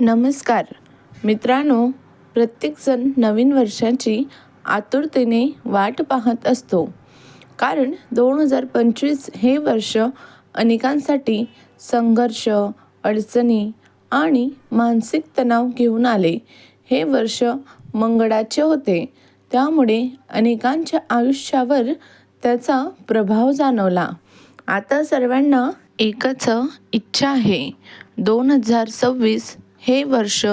नमस्कार. मित्रांनो प्रत्येकजण नवीन वर्षाची आतुरतेने वाट पाहत असतो. कारण दोन हजार पंचवीस हे वर्ष अनेकांसाठी संघर्ष अडचणी आणि मानसिक तणाव घेऊन आले. हे वर्ष मंगळाचे होते. त्यामुळे अनेकांच्या आयुष्यावर त्याचा प्रभाव जाणवला. आता सर्वांना एकच इच्छा आहे. दोन हजार सव्वीस हे वर्ष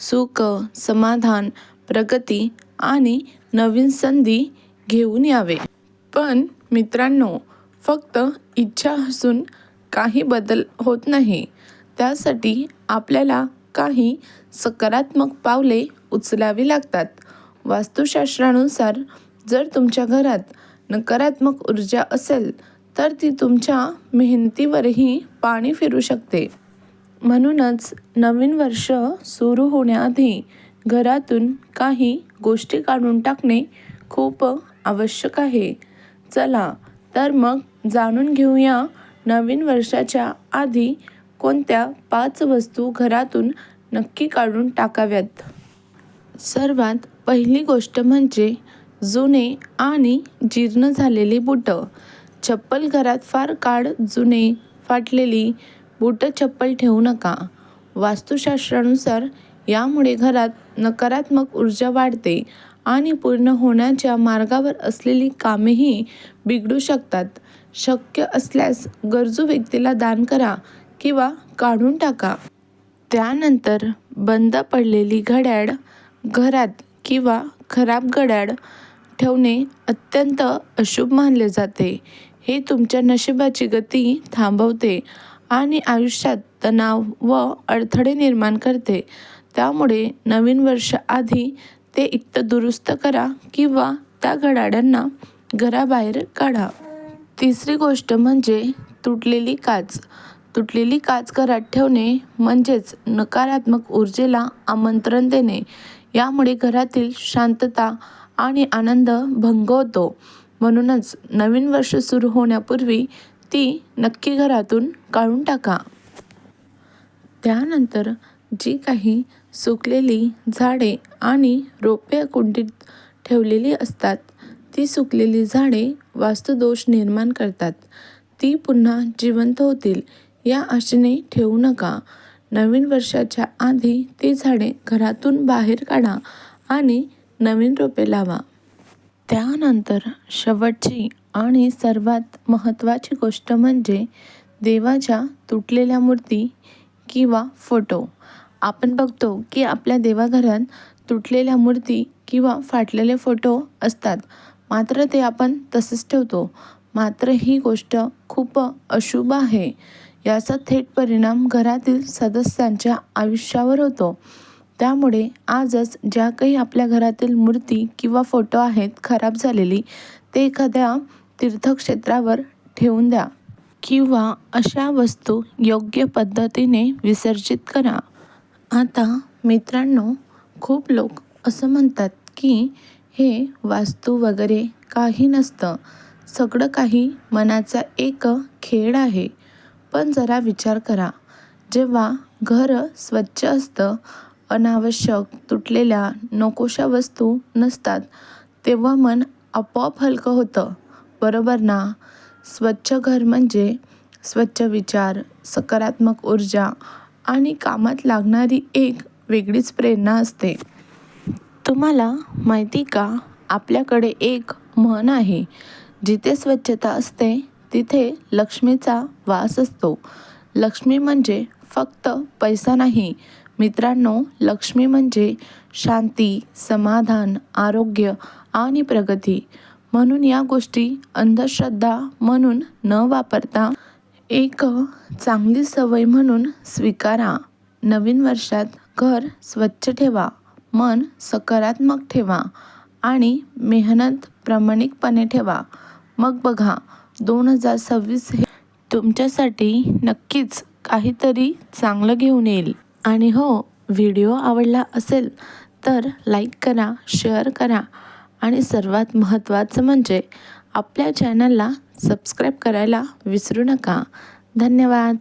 सुख समाधान प्रगती आणि नवीन संधी घेऊन यावे. पण मित्रांनो फक्त इच्छा असून काही बदल होत नाही. त्यासाठी आपल्याला काही सकारात्मक पावले उचलावी लागतात. वास्तुशास्त्रानुसार जर तुमच्या घरात नकारात्मक ऊर्जा असेल तर ती तुमच्या मेहनतीवरही पाणी फिरू शकते. म्हणूनच नवीन वर्ष सुरू होण्याआधी घरातून काही गोष्टी काढून टाकणे खूप आवश्यक आहे. चला तर मग जाणून घेऊया नवीन वर्षाच्या आधी कोणत्या पाच वस्तू घरातून नक्की काढून टाकाव्यात. सर्वात पहिली गोष्ट म्हणजे जुने आणि जीर्ण झालेली बुटं. चप्पल घरात फार काळ जुने फाटलेली बुटं चप्पल ठेवू नका. वास्तुशास्त्रानुसार यामुळे घरात नकारात्मक ऊर्जा वाढते आणि पूर्ण होण्याच्या मार्गावर असलेली कामेही बिघडू शकतात. शक्य असल्यास गरजू व्यक्तीला दान करा किंवा काढून टाका. त्यानंतर बंद पडलेली घड्याळ घरात किंवा खराब घड्याळ ठेवणे अत्यंत अशुभ मानले जाते. हे तुमच्या नशिबाची गती थांबवते आणि आयुष्यात तणाव व अडथळे निर्माण करते. त्यामुळे नवीन वर्ष आधी ते इत्त दुरुस्त करा किंवा त्या घडाड्यांना घराबाहेर काढा. तिसरी गोष्ट म्हणजे तुटलेली काच. तुटलेली काच घरात ठेवणे म्हणजेच नकारात्मक ऊर्जेला आमंत्रण देणे. यामुळे घरातील शांतता आणि आनंद भंग होतो. म्हणूनच नवीन वर्ष सुरू होण्यापूर्वी ती नक्की घरातून काढून टाका. त्यानंतर जी काही सुकलेली झाडे आणि रोपे कुंडीत ठेवलेली असतात ती सुकलेली झाडे वास्तुदोष निर्माण करतात. ती पुन्हा जिवंत होतील या आशेने ठेवू नका. नवीन वर्षाच्या आधी ती झाडे घरातून बाहेर काढा आणि नवीन रोपे लावा. त्यानंतर शेवटची आणि सर्वात महत्त्वाची गोष्ट म्हणजे देवाच्या तुटलेल्या मूर्ती किंवा फोटो. आपण बघतो की आपल्या देवाघरात तुटलेल्या मूर्ती किंवा फाटलेले फोटो असतात. मात्र ते आपण तसंच ठेवतो. मात्र ही गोष्ट खूप अशुभ आहे. याचा थेट परिणाम घरातील सदस्यांच्या आयुष्यावर होतो. त्यामुळे आजच ज्या काही आपल्या घरातील मूर्ती किंवा फोटो आहेत खराब झालेली ते एखाद्या तीर्थक्षेत्रावर ठेवून द्या. किंवा अशा वस्तू योग्य पद्धतीने विसर्जित करा. आता मित्रांनो खूप लोक असं म्हणतात की हे वास्तू वगैरे काही नसतं. सगळं काही मनाचा एक खेळ आहे. पण जरा विचार करा. जेव्हा घर स्वच्छ असतं अनावश्यक तुटलेल्या नकोशा वस्तू नसतात तेव्हा मन आपोआप हलकं होतं. बरोबर ना? स्वच्छ घर म्हणजे स्वच्छ विचार सकारात्मक ऊर्जा आणि कामात लागणारी एक वेगळीच प्रेरणा असते. तुम्हाला माहिती का? आपल्याकडे एक म्हण आहे जिथे स्वच्छता असते तिथे लक्ष्मीचा वास असतो. लक्ष्मी म्हणजे फक्त पैसा नाही. मित्रांनो लक्ष्मी म्हणजे शांती समाधान आरोग्य आणि प्रगती. म्हणून या गोष्टी अंधश्रद्धा म्हणून न वापरता एक चांगली सवय म्हणून स्वीकारा. नवीन वर्षात घर स्वच्छ ठेवा मन सकारात्मक ठेवा आणि मेहनत प्रामाणिकपणे ठेवा. मग बघा दोन हजार सव्वीस हे तुमच्यासाठी नक्कीच काहीतरी चांगलं घेऊन येईल. आणि हो व्हिडिओ आवडला असेल तर लाईक करा शेअर करा आणि सर्वात महत्त्वाचं म्हणजे आपल्या चॅनलला सबस्क्राईब करायला विसरू नका. धन्यवाद.